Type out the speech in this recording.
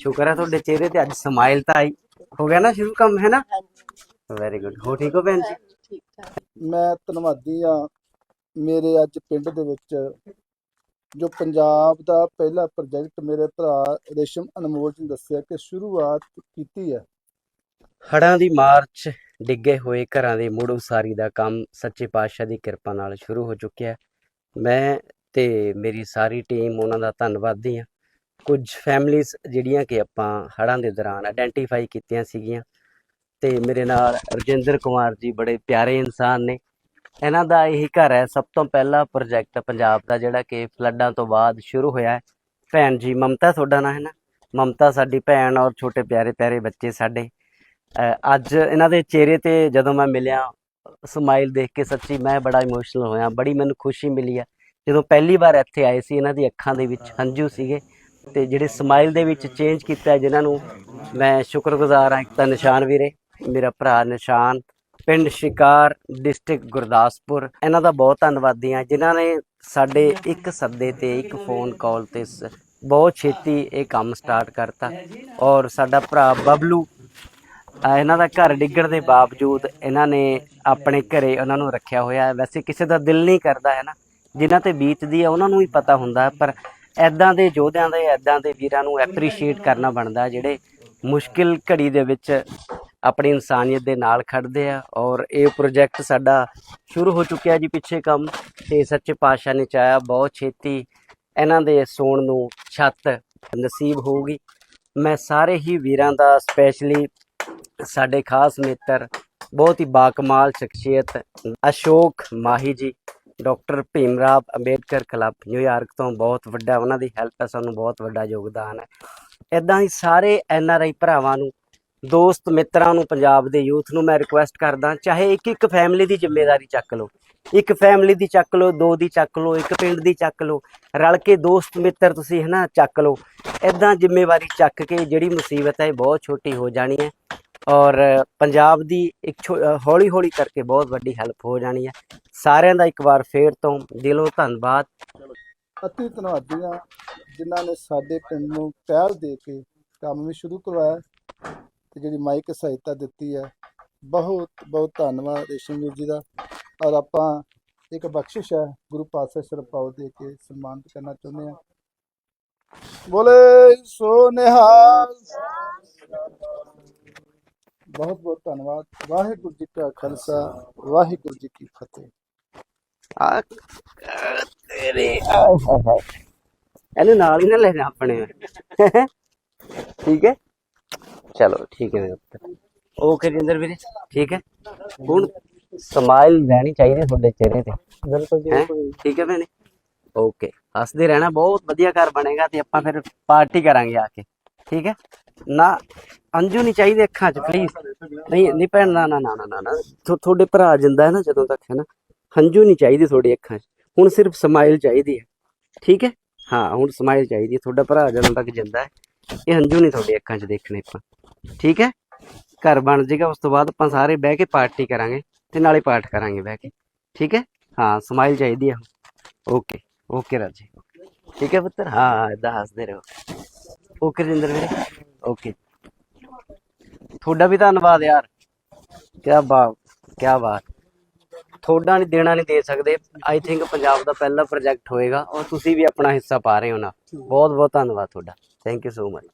ਸ਼ੁਕਰ ਹੈ ਤੁਹਾਡੇ ਚਿਹਰੇ ਤੇ ਅੱਜ ਸਮਾਈਲ ਤਾਂ ਆਈ। ਹੋ ਗਿਆ ਨਾ ਸ਼ੁਰੂ ਕੰਮ ਹੈ ਨਾ? ਵੈਰੀ ਗੁੱਡ ਹੋ ਠੀਕ ਹੋ ਭੈਣ ਜੀ? ਠੀਕ ਠਾਕ। ਮੈਂ ਧੰਨਵਾਦੀ ਆ ਮੇਰੇ ਅੱਜ ਪਿੰਡ ਦੇ ਵਿੱਚ ਜੋ ਪੰਜਾਬ ਦਾ ਪਹਿਲਾ ਪ੍ਰੋਜੈਕਟ ਮੇਰੇ ਭਰਾ ਰੇਸ਼ਮ ਅਨਮੋਲ ਜੀ ਨੇ ਦੱਸਿਆ ਕਿ ਸ਼ੁਰੂਆਤ ਕੀਤੀ ਹੈ। ਹੜਾਂ ਦੀ ਮਾਰਚ ਡਿੱਗੇ ਹੋਏ ਘਰਾਂ ਦੀ ਮੁੜ ਉਸਾਰੀ ਦਾ ਕੰਮ ਸੱਚੇ ਪਾਤਸ਼ਾਹ ਦੀ ਕਿਰਪਾ ਨਾਲ ਸ਼ੁਰੂ ਹੋ ਚੁੱਕਿਆ ਹੈ। ਮੈਂ ਤੇ ਮੇਰੀ ਸਾਰੀ ਟੀਮ ਉਹਨਾਂ ਦਾ ਧੰਨਵਾਦੀ ਹਾਂ। ਕੁਝ ਫੈਮਲੀਆਂ ਜਿਹੜੀਆਂ ਕਿ ਆਪਾਂ ਹੜਾਂ ਦੇ ਦੌਰਾਨ ਆਇਡੈਂਟੀਫਾਈ ਕੀਤੀਆਂ ਸੀਗੀਆਂ ਤੇ ਮੇਰੇ ਨਾਲ ਰਜਿੰਦਰ ਕੁਮਾਰ ਜੀ ਬੜੇ ਪਿਆਰੇ ਇਨਸਾਨ ਨੇ। ਇਹਨਾਂ ਦਾ ਇਹੀ ਘਰ ਹੈ। ਸਭ ਤੋਂ ਪਹਿਲਾ ਪ੍ਰੋਜੈਕਟ ਪੰਜਾਬ ਦਾ ਜਿਹੜਾ ਕਿ ਫਲੱਡਾਂ ਤੋਂ ਬਾਅਦ ਸ਼ੁਰੂ ਹੋਇਆ ਹੈ। ਭੈਣ ਜੀ ਮਮਤਾ ਤੁਹਾਡਾ ਨਾਂ ਹੈ ਨਾ? ਮਮਤਾ ਸਾਡੀ ਭੈਣ ਔਰ ਛੋਟੇ ਪਿਆਰੇ ਪਿਆਰੇ ਬੱਚੇ ਸਾਡੇ। ਅੱਜ ਇਹਨਾਂ ਦੇ ਚਿਹਰੇ ਤੇ ਜਦੋਂ ਮੈਂ ਮਿਲਿਆ ਸਮਾਈਲ ਦੇਖ ਕੇ ਸੱਚੀ ਮੈਂ ਬੜਾ ਇਮੋਸ਼ਨਲ ਹੋਇਆ। ਬੜੀ ਮੈਨੂੰ ਖੁਸ਼ੀ ਮਿਲੀ ਆ। ਜਦੋਂ ਪਹਿਲੀ ਵਾਰ ਇੱਥੇ ਆਏ ਸੀ ਇਹਨਾਂ ਦੀ ਅੱਖਾਂ ਦੇ ਵਿੱਚ ਹੰਝੂ ਸੀਗੇ। ਤੇ ਜਿਹੜੇ ਸਮਾਈਲ ਦੇ ਵਿੱਚ ਚੇਂਜ ਕੀਤਾ ਹੈ, ਜਿਨ੍ਹਾਂ ਨੂੰ ਮੈਂ ਸ਼ੁਕਰਗੁਜ਼ਾਰ ਹਾਂ ਇੱਕ ਤਾਂ ਨਿਸ਼ਾਨ ਵੀਰੇ ਮੇਰਾ ਭਰਾ ਨਿਸ਼ਾਨ ਪਿੰਡ ਸ਼ਿਕਾਰ ਡਿਸਟ੍ਰਿਕਟ ਗੁਰਦਾਸਪੁਰ। ਇਹਨਾਂ ਦਾ ਬਹੁਤ ਧੰਨਵਾਦੀ ਹਾਂ ਜਿਨ੍ਹਾਂ ਨੇ ਸਾਡੇ ਇੱਕ ਸੱਦੇ ਤੇ ਇੱਕ ਫੋਨ ਕਾਲ ਤੇ ਬਹੁਤ ਛੇਤੀ ਇਹ ਕੰਮ ਸਟਾਰਟ ਕਰਤਾ। ਔਰ ਸਾਡਾ ਭਰਾ ਬਬਲੂ ਇਹਨਾਂ ਦਾ ਘਰ ਡਿੱਗਣ ਦੇ ਬਾਵਜੂਦ ਇਹਨਾਂ ਨੇ ਆਪਣੇ ਘਰੇ ਉਹਨਾਂ ਨੂੰ ਰੱਖਿਆ ਹੋਇਆ ਹੈ। ਵੈਸੇ ਕਿਸੇ ਦਾ ਦਿਲ ਨਹੀਂ ਕਰਦਾ ਹੈ ਨਾ? ਜਿਨ੍ਹਾਂ ਤੇ ਬੀਤਦੀ ਹੈ ਉਹਨਾਂ ਨੂੰ ਹੀ ਪਤਾ ਹੁੰਦਾ ਹੈ, ਪਰ ਐਦਾਂ ਦੇ ਯੋਧਿਆਂ ਦੇ, ਐਦਾਂ ਦੇ ਵੀਰਾਂ ਨੂੰ ਐਪਰੀਸ਼ੀਏਟ ਕਰਨਾ ਬਣਦਾ ਜਿਹੜੇ ਮੁਸ਼ਕਿਲ ਘੜੀ ਦੇ ਵਿੱਚ ਆਪਣੀ ਇਨਸਾਨੀਅਤ ਦੇ ਨਾਲ ਖੜਦੇ ਆ ਔਰ ਇਹ ਪ੍ਰੋਜੈਕਟ ਸਾਡਾ ਸ਼ੁਰੂ ਹੋ ਚੁੱਕਿਆ ਜੀ ਪਿੱਛੇ ਕੰਮ ਤੇ ਸੱਚੇ ਪਾਤਸ਼ਾਹ ਨੇ ਚਾਹਿਆ ਬਹੁਤ ਛੇਤੀ ਇਹਨਾਂ ਦੇ ਸੌਣ ਨੂੰ ਛੱਤ ਨਸੀਬ ਹੋਊਗੀ। ਮੈਂ ਸਾਰੇ ਹੀ ਵੀਰਾਂ ਦਾ ਸਪੈਸ਼ਲੀ ਸਾਡੇ ਖਾਸ ਮਿੱਤਰ, ਬਹੁਤ ਹੀ ਬਾਕਮਾਲ ਸ਼ਖਸੀਅਤ Ashok Mahi ji doctor Bhimrao Ambedkar club New York ਤੋਂ ਬਹੁਤ ਵੱਡਾ, ਉਹਨਾਂ ਦੀ ਹੈਲਪ ਹੈ ਸਾਨੂੰ ਬਹੁਤ ਵੱਡਾ ਯੋਗਦਾਨ ਹੈ। ਇਦਾਂ ਹੀ ਸਾਰੇ ਐਨ ਆਰ ਆਈ ਭਰਾਵਾਂ ਨੂੰ, ਦੋਸਤ ਮਿੱਤਰਾਂ ਨੂੰ, ਪੰਜਾਬ ਦੇ ਯੂਥ ਨੂੰ ਮੈਂ ਰਿਕੁਐਸਟ ਕਰਦਾ, ਚਾਹੇ ਇੱਕ ਇੱਕ ਫੈਮਿਲੀ ਦੀ ਜ਼ਿੰਮੇਵਾਰੀ ਚੱਕ ਲਓ। ਇੱਕ ਫੈਮਿਲੀ ਦੀ ਚੱਕ ਲਓ, ਦੋ ਦੀ ਚੱਕ ਲਓ, ਇੱਕ ਪਿੰਡ ਦੀ ਚੱਕ ਲਓ, ਰਲ ਕੇ ਦੋਸਤ ਮਿੱਤਰ ਤੁਸੀਂ ਹਨਾ ਚੱਕ ਲਓ। ਇਦਾਂ ਜ਼ਿੰਮੇਵਾਰੀ ਚੱਕ ਕੇ ਜਿਹੜੀ ਮੁਸੀਬਤ ਹੈ ਇਹ ਬਹੁਤ ਛੋਟੀ ਹੋ ਜਾਣੀ ਹੈ। ਔਰ ਪੰਜਾਬ ਦੀ ਇੱਕ ਹੌਲੀ ਹੌਲੀ ਕਰਕੇ ਬਹੁਤ ਵੱਡੀ ਹੈਲਪ ਹੋ ਜਾਣੀ ਹੈ। ਸਾਰਿਆਂ ਦਾ ਇੱਕ ਵਾਰ ਫੇਰ ਤੋਂ ਦਿਲੋਂ ਧੰਨਵਾਦ। ਅਤੀ ਧੰਨਵਾਦੀ ਆ ਜਿਨ੍ਹਾਂ ਨੇ ਸਾਡੇ ਪਿੰਡ ਨੂੰ ਪਹਿਲ ਦੇ ਕੇ ਕੰਮ ਵੀ ਸ਼ੁਰੂ ਕਰਵਾਇਆ ਤੇ ਜਿਹੜੀ ਮਾਈਕ ਸਹਾਇਤਾ ਦਿੱਤੀ ਹੈ, ਬਹੁਤ ਬਹੁਤ ਧੰਨਵਾਦ ਰੇਸ਼ਮ ਵੀਰ ਜੀ ਦਾ। ਔਰ ਆਪਾਂ ਇੱਕ ਬਖਸ਼ਿਸ਼ ਹੈ, ਗੁਰੂ ਪਾਤਸ਼ਾਹ ਸਰਪਾਉ ਦੇ ਕੇ ਸਨਮਾਨਿਤ ਕਰਨਾ ਚਾਹੁੰਦੇ ਹਾਂ। ਬੋਲੇ ਸੋ ਨਿਹਾਲ ਬਹੁਤ ਬਹੁਤ ਧੰਨਵਾਦ। ਵਾਹਿਗੁਰੂ ਜੀ ਕਾ ਖਾਲਸਾ ਵਾਹਿਗੁਰੂ ਜੀ ਕੀ ਫਤਿਹ। ਆ ਤੇਰੇ ਇਹਨੂੰ ਨਾਲ ਹੀ ਨਾ ਲੈ ਜਾ ਆਪਣੇ। ਠੀਕ ਹੈ? ਚਲੋ ਠੀਕ ਹੈ ਮੇਰੇ ਪੁੱਤ ਓਕੇ ਜਿੰਦਰ ਵੀਰੇ। ਠੀਕ ਹੈ? ਹੁਣ ਸਮਾਈਲ ਰਹਿਣੀ ਚਾਹੀਦੀ ਤੁਹਾਡੇ ਚਿਹਰੇ ਤੇ। ਬਿਲਕੁਲ ਹੈਂ? ਠੀਕ ਹੈ ਭੈਣੇ? ਓਕੇ ਹੱਸਦੇ ਰਹਿਣਾ ਬਹੁਤ ਵਧੀਆ ਘਰ ਬਣੇਗਾ ਤੇ ਆਪਾਂ ਫਿਰ ਪਾਰਟੀ ਕਰਾਂਗੇ ਆ ਕੇ। ਠੀਕ ਹੈ? ਨਾ ਅੰਜੂ ਨਹੀਂ ਚਾਹੀਦੀ ਅੱਖਾਂ 'ਚ ਪਲੀਜ਼ ਨਹੀਂ ਨਹੀਂ ਭੈਣ ਨਾ ਨਾ ਨਾ ਨਾ ਨਾ, ਤੁਹਾਡੇ ਭਰਾ ਜਿੰਦਾ ਹੈ ਨਾ ਜਦੋਂ ਤੱਕ ਹੈ ਨਾ? ਹੰਝੂ ਨਹੀਂ ਚਾਹੀਦੀ ਤੁਹਾਡੀ ਅੱਖਾਂ 'ਚ। ਹੁਣ ਸਿਰਫ ਸਮਾਈਲ ਚਾਹੀਦੀ ਹੈ। ਠੀਕ ਹੈ? ਹਾਂ ਹੁਣ ਸਮਾਈਲ ਚਾਹੀਦੀ ਹੈ। ਤੁਹਾਡਾ ਭਰਾ ਜਦੋਂ ਤੱਕ ਜਿੰਦਾ ਹੈ ਇਹ ਹੰਝੂ ਨਹੀਂ ਤੁਹਾਡੀ ਅੱਖਾਂ 'ਚ ਦੇਖਣੇ ਆਪਾਂ। ਠੀਕ ਹੈ? ਘਰ ਬਣ ਜਾਏਗਾ ਉਸ ਤੋਂ ਬਾਅਦ ਆਪਾਂ ਸਾਰੇ ਬਹਿ ਕੇ ਪਾਰਟੀ ਕਰਾਂਗੇ ਤੇ ਨਾਲੇ ਪਾਠ ਕਰਾਂਗੇ ਬਹਿ ਕੇ। ਠੀਕ ਹੈ? ਹਾਂ ਸਮਾਈਲ ਚਾਹੀਦੀ ਹੈ ਓਕੇ ਓਕੇ ਰਾਜੀ। ਠੀਕ ਹੈ ਪੁੱਤਰ? ਹਾਂ ਇਦਾਂ ਹੱਸਦੇ ਰਹੋ। ਓਕੇ ਰਜਿੰਦਰ ਵੀਰੇ। ਓਕੇ। ਤੁਹਾਡਾ ਵੀ ਧੰਨਵਾਦ ਯਾਰ। ਕੀ ਬਾਤ ਕੀ ਬਾਤ। ਤੁਹਾਡਾ ਨਹੀਂ ਦੇਣਾ ਨਹੀਂ ਦੇ ਸਕਦੇ। ਆਈ ਥਿੰਕ ਪੰਜਾਬ ਦਾ ਪਹਿਲਾ ਪ੍ਰੋਜੈਕਟ ਹੋਏਗਾ ਔਰ ਤੁਸੀਂ ਵੀ ਆਪਣਾ ਹਿੱਸਾ ਪਾ ਰਹੇ ਹੋ ਨਾ। ਬਹੁਤ ਬਹੁਤ ਧੰਨਵਾਦ ਤੁਹਾਡਾ। Thank you so much